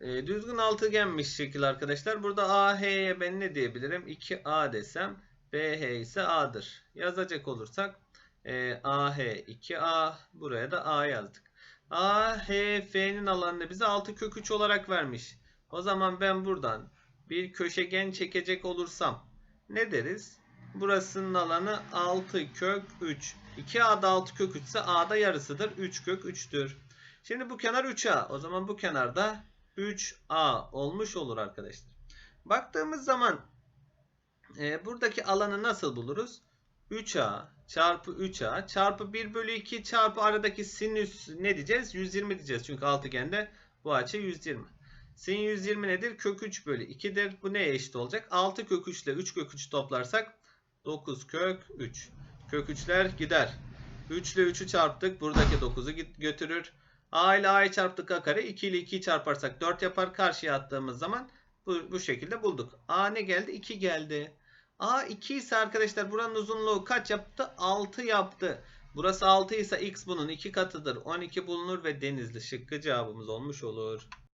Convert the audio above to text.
E, düzgün altıgenmiş şekil arkadaşlar. Burada AH'ye ben ne diyebilirim? 2A desem BH ise A'dır. Yazacak olursak e, AH 2A buraya da A yazdık. AHF'nin alanını bize 6 kök 3 olarak vermiş. O zaman ben buradan bir köşegen çekecek olursam ne deriz? Burasının alanı 6 kök 3. 2A'da 6 kök 3 ise A'da yarısıdır. 3 kök 3'tür. Şimdi bu kenar 3A. O zaman bu kenarda 3A olmuş olur arkadaşlar. Baktığımız zaman e, buradaki alanı nasıl buluruz? 3A çarpı 3A çarpı 1 bölü 2 çarpı aradaki sinüs ne diyeceğiz? 120 diyeceğiz. Çünkü altıgende bu açı 120. Sin 120 nedir? Kök 3 bölü 2'dir. Bu neye eşit olacak? 6 kök 3 ile 3 kök 3 toplarsak 9 kök 3. Kök 3'ler gider. 3 ile 3'ü çarptık. Buradaki 9'u götürür. A ile A'yı çarptık A kare. 2 ile 2'yi çarparsak 4 yapar. Karşıya attığımız zaman bu, bu şekilde bulduk. A ne geldi? 2 geldi. A 2 ise arkadaşlar buranın uzunluğu kaç yaptı? 6 yaptı. Burası 6 ise x bunun 2 katıdır. 12 bulunur ve denizli şıkkı cevabımız olmuş olur.